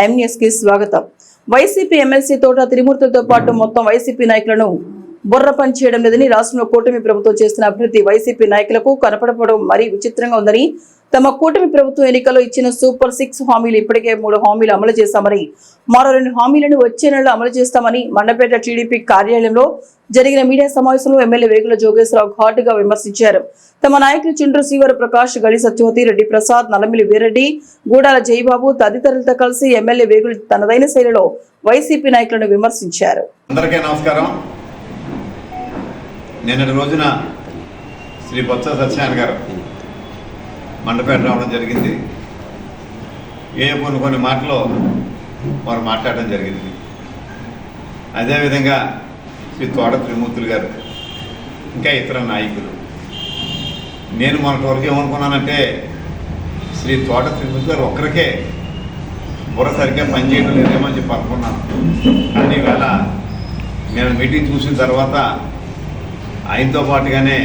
ఎంఎస్కి స్వాగతం. YCP MLC తోట త్రిమూర్తులతో పాటు మొత్తం వైసీపీ నాయకులను బుర్ర పని చేయడం లేదని రాష్ట్రంలో కూటమి ప్రభుత్వం చేస్తున్న అభివృద్ధి వైసీపీ నాయకులకు కనపడపడం మరీ విచిత్రంగా ఉందని తమ కూటమి ప్రభుత్వం ఎన్నికల్లో ఇచ్చిన సూపర్ సిక్స్ హామీలు ఇప్పటికే మూడు హామీలు అమలు చేస్తామని మరో రెండు హామీలను వచ్చే నెలలో అమలు చేస్తామని మండపేట టీడీపీ కార్యాలయంలో జరిగిన మీడియా సమావేశంలో ఎమ్మెల్యే వేగుల జోగేశ్వరరావు ఘాటుగా విమర్శించారు. తమ నాయకులు చుండ్రు శ్రీవర ప్రకాష్ గడి సత్యవతి రెడ్డి ప్రసాద్ నల్లమిలి వీరెడ్డి గూడాల జయబాబు తదితరులతో కలిసి ఎమ్మెల్యే వేగులు తనదైన శైలిలో వైసీపీ నాయకులను విమర్శించారు. అందరికీ నమస్కారం. నిన్నటి రోజున శ్రీ బొత్స సత్యనారాయణ గారు మండపేట రావడం జరిగింది. ఏ కొన్ని కొన్ని మాటలు వారు మాట్లాడడం జరిగింది. అదేవిధంగా శ్రీ తోట త్రిమూర్తులు గారు ఇంకా ఇతర నాయకులు. నేను మొన్నటి వరకు ఏమనుకున్నానంటే శ్రీ తోట త్రిమూర్తి గారు ఒక్కరికే బుర్ర సరిగ్గా పనిచేయడం లేదేమో అని చెప్పి అనుకున్నాను. కానీ ఇవాళ నేను మీటింగ్ చూసిన తర్వాత ఆయనతో పాటుగానే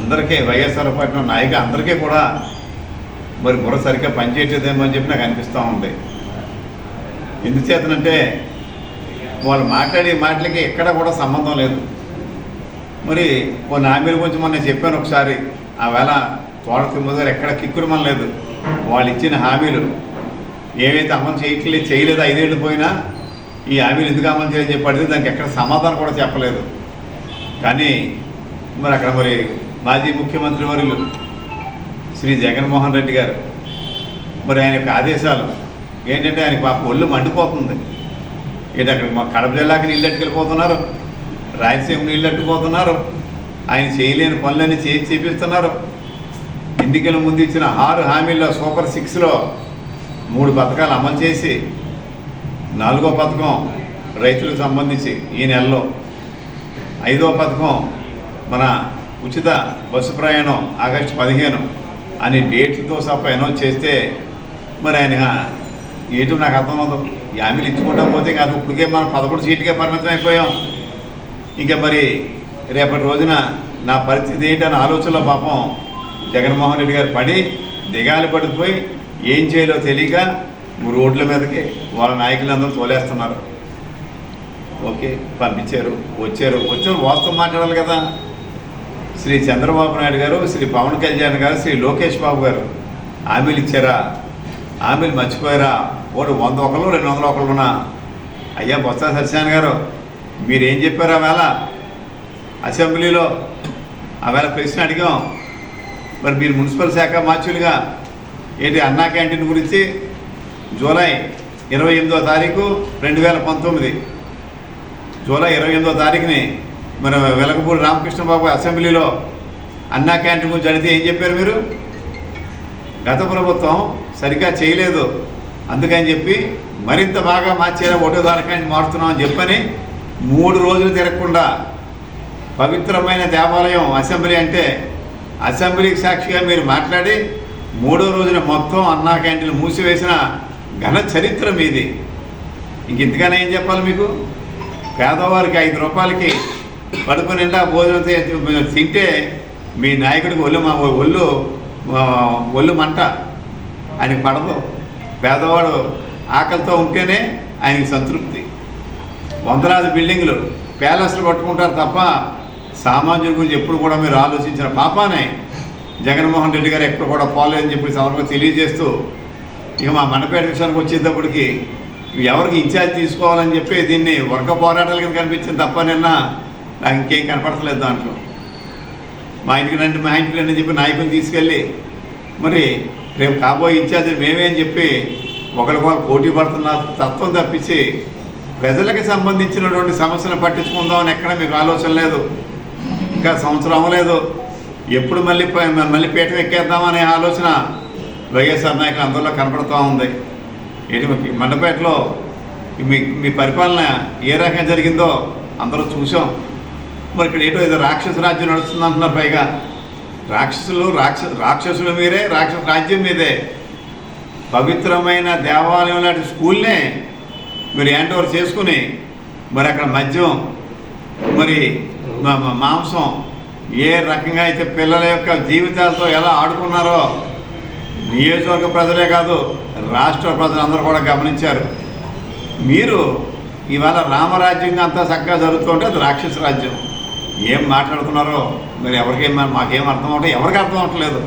అందరికీ వైఎస్ఆర్ పార్టీ నాయక అందరికీ కూడా మరి బుర్ర సరిగ్గా పనిచేయట్లేదేమో అని చెప్పి నాకు అనిపిస్తూ ఉంది. ఎందుచేతనంటే వాళ్ళు మాట్లాడే మాటలకి ఎక్కడ కూడా సంబంధం లేదు. మరి కొన్ని హామీల గురించి మొన్న చెప్పాను ఒకసారి ఆ వేళ తోట తిమ్మది గారు ఎక్కడ కిక్కురుమం లేదు. వాళ్ళు ఇచ్చిన హామీలు ఏవైతే అమలు చేయట్లేదు చేయలేదు ఐదేళ్ళు పోయినా ఈ హామీలు ఎందుకు అమలు చేయని చెప్పి దానికి ఎక్కడ సమాధానం కూడా చెప్పలేదు. కానీ మరి అక్కడ మరి మాజీ ముఖ్యమంత్రి వర్యులు శ్రీ జగన్మోహన్ రెడ్డి గారు. మరి ఆయన యొక్క ఆదేశాలు ఏంటంటే ఆయన పాప ఒళ్ళు మండిపోతుంది. ఇటు అక్కడ మా కడప జిల్లాకి నీళ్ళు అట్టుకెళ్ళిపోతున్నారు. రాయలసీమ నీళ్ళు అట్టుకుపోతున్నారు. ఆయన చేయలేని పనులన్నీ చేసి చేపిస్తున్నారు. ఎన్నికల ముందు ఇచ్చిన ఆరు హామీల్లో సూపర్ సిక్స్లో మూడు పథకాలు అమలు చేసి నాలుగో పథకం రైతులకు సంబంధించి ఈ నెలలో ఐదో పథకం మన ఉచిత బస్సు ప్రయాణం ఆగస్టు పదిహేను అని డేట్లతో సహా అనౌన్స్ చేస్తే మరి ఆయన ఏంటో నాకు అర్థం అవుతుంది ఈ హామీలు ఇచ్చుకుంటా పోతే కాదు ఇప్పటికే మనం పదకొండు సీట్లకే పరిమితం అయిపోయాం. ఇంకా మరి రేపటి రోజున నా పరిస్థితి ఏంటని ఆలోచనలో పాపం జగన్మోహన్ రెడ్డి గారు పడి దిగాలి పడిపోయి ఏం చేయాలో తెలియక రోడ్ల మీదకి వాళ్ళ నాయకులందరూ తోలేస్తున్నారు. ఓకే పంపించారు వచ్చారు వచ్చారు వాస్తవం మాట్లాడాలి కదా. శ్రీ చంద్రబాబు నాయుడు గారు శ్రీ పవన్ కళ్యాణ్ గారు శ్రీ లోకేష్ బాబు గారు హామీలు ఇచ్చారా? హామీలు మర్చిపోయారా? ఒకటి వంద ఒకళ్ళు రెండు వందల ఒకళ్ళున్నా అయ్యా బొత్స సత్యనారాయణ గారు మీరేం చెప్పారు ఆవేళ అసెంబ్లీలో ఆవేళ ప్రశ్న అడిగాం. మరి మీరు మున్సిపల్ శాఖ మార్చులుగా ఏంటి అన్నా క్యాంటీన్ గురించి? జూలై ఇరవై ఎనిమిదో తారీఖు రెండు వేల పంతొమ్మిది. జూలై ఇరవై ఎనిమిదో తారీఖుని మన వెలగపూడి రామకృష్ణ బాబు అసెంబ్లీలో అన్నా క్యాంటీన్ గురించి అడిగితే ఏం చెప్పారు మీరు? గత ప్రభుత్వం సరిగ్గా చేయలేదు. అందుకని చెప్పి మరింత బాగా మార్చేలా ఒకటో తారీఖు మారుతున్నాం అని చెప్పని మూడు రోజులు తిరగకుండా పవిత్రమైన దేవాలయం అసెంబ్లీ అంటే అసెంబ్లీకి సాక్షిగా మీరు మాట్లాడి మూడో రోజున మొత్తం అన్నా క్యాంటీన్లు మూసివేసిన ఘన చరిత్ర మీది. ఇంక ఇంతగానే ఏం చెప్పాలి మీకు? పేదవారికి ఐదు రూపాయలకి పడుకుని నిండా భోజనం తింటే మీ నాయకుడికి ఒళ్ళు మా ఒళ్ళు ఒళ్ళు మంట. ఆయనకి పడదు. పేదవాడు ఆకలితో ఉంటేనే ఆయనకి సంతృప్తి. వందలాది బిల్డింగ్లు ప్యాలెస్లు కట్టుకుంటారు తప్ప సామాన్యుల గురించి ఎప్పుడు కూడా మీరు ఆలోచించిన పాపానే జగన్మోహన్ రెడ్డి గారు ఎప్పుడు కూడా పోలేదని చెప్పి సమర్పణ తెలియజేస్తూ ఇక మా మండపేట విషయానికి వచ్చేటప్పటికి ఎవరికి ఇన్ఛార్జ్ తీసుకోవాలని చెప్పి దీన్ని వర్గ పోరాటాలు కింద కనిపించింది తప్ప నిన్న నాకు ఇంకేం కనపడలేదు దాంట్లో. మా ఇంటికి రండి మా ఇంటికి రండి అని చెప్పి నాయకుని తీసుకెళ్ళి మరి రేపు కాబోయే ఇన్ఛార్జ్ మేమే అని చెప్పి ఒకరికొకరు పోటీ పడుతున్న తత్వం తప్పించి ప్రజలకు సంబంధించినటువంటి సమస్యను పట్టించుకుందామని ఎక్కడ మీకు ఆలోచన లేదు. ఇంకా సంవత్సరం అవ్వలేదు. ఎప్పుడు మళ్ళీ మళ్ళీ పీఠం ఎక్కేద్దామనే ఆలోచన వైఎస్ఆర్ నాయకులు అందరిలో కనపడుతూ ఉంది. ఏంటి మండపేటలో మీ మీ పరిపాలన ఏ రకంగా జరిగిందో అందరూ చూసాం మరి ఇక్కడ ఏటో ఏదో రాక్షస రాజ్యం నడుస్తుంది అంటున్నారు పైగా. రాక్షసులు రాక్ష రాక్షసులు మీరే రాక్షస రాజ్యం మీదే. పవిత్రమైన దేవాలయం లాంటి స్కూల్నే మీరు హ్యాండ్ ఓవర్ చేసుకుని మరి అక్కడ మద్యం మరి మాంసం ఏ రకంగా అయితే పిల్లల యొక్క జీవితాలతో ఎలా ఆడుకున్నారో నియోజకవర్గ ప్రజలే కాదు రాష్ట్ర ప్రజలందరూ కూడా గమనించారు. మీరు ఇవాళ రామరాజ్యంగా అంతా చక్కగా జరుగుతుంటే అది రాక్షస రాజ్యం. ఏం మాట్లాడుతున్నారో మరి ఎవరికేం మాకేం అర్థం అవట్లేదు ఎవరికి అర్థం అవ్వట్లేదు.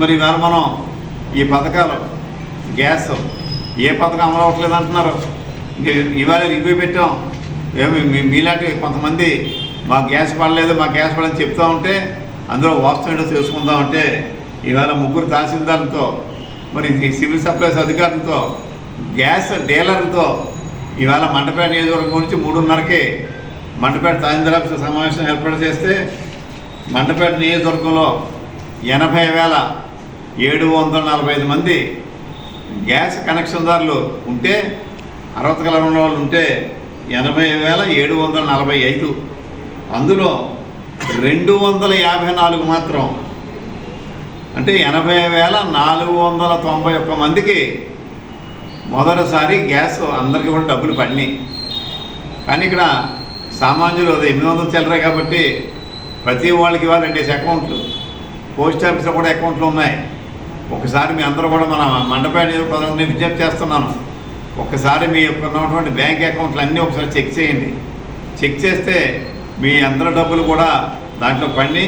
మరి ఇవాళ మనం ఈ పథకాలు గ్యాస్ ఏ పథకం అమలు అవ్వట్లేదు అంటున్నారు. ఇవాళ రివ్యూ పెట్టాం. ఏమి మీలాంటి కొంతమంది మా గ్యాస్ పడలేదు మా గ్యాస్ పడని చెప్తూ ఉంటే అందులో వాస్తవం ఏంటో తెలుసుకుందామంటే ఇవాళ ముగ్గురు తహసీల్దార్లతో మరి సివిల్ సప్లైస్ అధికారులతో గ్యాస్ డీలర్లతో ఇవాళ మండపేట నియోజకవర్గం గురించి మూడున్నరకే మండపేట తహసీల్దార్ సమావేశం ఏర్పాటు చేస్తే మండపేట నియోజకవర్గంలో ఎనభై వేల ఏడు వందల నలభై ఐదు మంది గ్యాస్ కనెక్షన్దారులు ఉంటే అర్హత కలిగిన ఉన్న వాళ్ళు ఉంటే ఎనభై వేల ఏడు వందల నలభై ఐదు. అందులో రెండు వందల యాభై నాలుగు మాత్రం అంటే ఎనభై వేల నాలుగు వందల తొంభై ఒక్క మందికి మొదటిసారి గ్యాస్ అందరికీ కూడా డబ్బులు పడినాయి. కానీ ఇక్కడ సామాన్యులు అది ఎనిమిది వందలు చిల్లరే కాబట్టి ప్రతి వాళ్ళకి ఇవాళ రెండేసి అకౌంట్లు. పోస్ట్ ఆఫీస్లో కూడా అకౌంట్లు ఉన్నాయి. ఒకసారి మీ అందరూ కూడా మన మండపాన్ని ప్రజలను విజ్ఞప్తి చేస్తున్నాను. ఒకసారి మీ యొక్క ఉన్నటువంటి బ్యాంక్ అకౌంట్లు అన్నీ ఒకసారి చెక్ చేయండి. చెక్ చేస్తే మీ అందరి డబ్బులు కూడా దాంట్లో పండి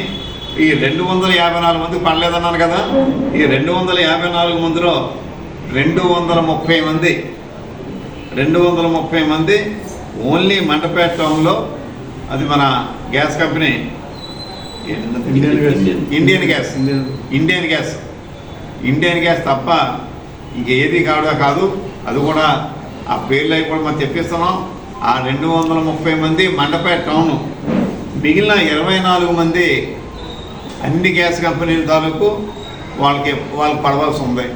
ఈ రెండు వందల యాభై నాలుగు మందికి పడలేదన్నాను కదా. ఈ రెండు వందల యాభై నాలుగు మందిలో రెండు వందల ముప్పై మంది రెండు వందల ముప్పై మంది ఓన్లీ మండపేట టౌన్లో అది మన gas company? Indian gas. Indian. Gas. Indian. Gas. తప్ప ఇంకేది కావడా కాదు. అది కూడా ఆ పేర్లు అవి కూడా మనం తెప్పిస్తున్నాం ఆ రెండు వందల ముప్పై మంది మండపేట టౌన్. మిగిలిన ఇరవై నాలుగు మంది అన్ని గ్యాస్ కంపెనీల తాలూకు వాళ్ళకి వాళ్ళకి పడవలసి ఉంది.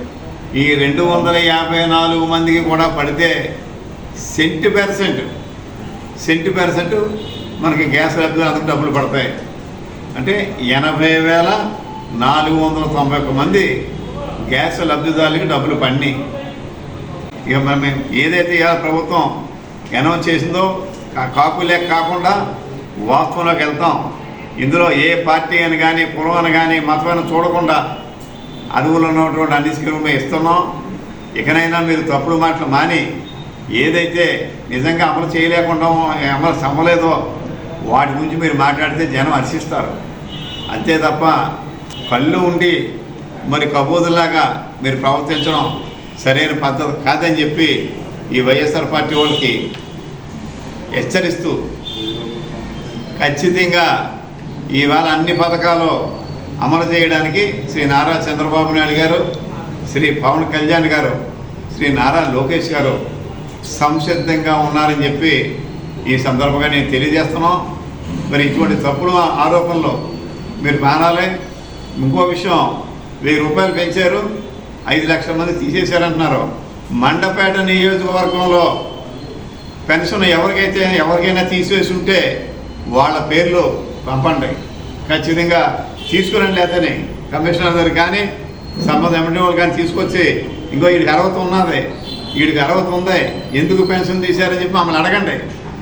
ఈ రెండు వందల యాభై నాలుగు మందికి కూడా పడితే సెంటు పర్సెంట్ సెంటు పర్సెంట్ మనకి గ్యాస్ లబ్ధిదారులకు డబ్బులు పడతాయి. అంటే ఎనభై వేల నాలుగు వందల తొంభై ఒక్క మంది గ్యాస్ లబ్ధిదారులకి డబ్బులు పడినాయి. ఇక మనం మేము ఏదైతే ఇవాళ ప్రభుత్వం అనౌన్స్ చేసిందో కాపు లేక కాకుండా వాస్తవంలోకి వెళ్తాం. ఇందులో ఏ పార్టీ అని కానీ పురం అని కానీ మతమైన చూడకుండా అడవులు ఉన్నటువంటి అన్ని స్కీములు ఇస్తున్నాం. ఇకనైనా మీరు తప్పుడు మాటలు మాని ఏదైతే నిజంగా అమలు చేయలేకుండా అమలు సమ్మలేదో వాటి గురించి మీరు మాట్లాడితే జనం హర్షిస్తారు. అంతే తప్ప కళ్ళు ఉండి మరి కబూదులాగా మీరు ప్రవర్తించడం సరైన పద్ధతి కాదని చెప్పి ఈ వైఎస్ఆర్ పార్టీ వాళ్ళకి హెచ్చరిస్తూ ఖచ్చితంగా ఈవేళ అన్ని పథకాలు అమలు చేయడానికి శ్రీ నారా చంద్రబాబు నాయుడు గారు శ్రీ పవన్ కళ్యాణ్ గారు శ్రీ నారా లోకేష్ గారు సంసిద్ధంగా ఉన్నారని చెప్పి ఈ సందర్భంగా నేను తెలియజేస్తున్నాం. మరి ఇటువంటి తప్పుడు ఆరోపణలు మీరు మానాలి ఇంకో విషయం వెయ్యి రూపాయలు పెంచారు ఐదు లక్షల మంది తీసేశారంటున్నారు. మండపేట నియోజకవర్గంలో పెన్షన్ ఎవరికైతే ఎవరికైనా తీసివేసి ఉంటే వాళ్ళ పేర్లు పంపండి. ఖచ్చితంగా తీసుకురండి లేదని కమిషనర్ గారు కానీ సంబంధం ఎండి వాళ్ళు కానీ తీసుకొచ్చి ఇంకో ఈ అర్హత ఉన్నది వీడికి అర్హత ఉంది. ఎందుకు పెన్షన్ తీశారని చెప్పి మమ్మల్ని అడగండి.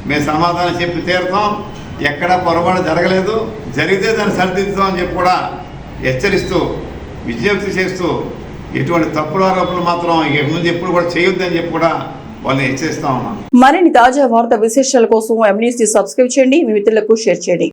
మేము సమాధానం చెప్పి తీరుతాం. ఎక్కడా పొరపాటు జరగలేదు. జరిగితే దాన్ని సరిదిద్దుతాం అని చెప్పి కూడా హెచ్చరిస్తూ విజ్ఞప్తి చేస్తూ ఇటువంటి తప్పుడు ఆరోపణలు మాత్రం ఇక ముందు ఎప్పుడు కూడా చేయొద్దని చెప్పి కూడా వాళ్ళని హెచ్చరిస్తా ఉన్నాను మరిన్ని తాజా వార్త విశేషాల కోసం ఎంన్యూస్ సబ్స్క్రైబ్ చేయండి. మీ మిత్రులకు షేర్ చేయండి.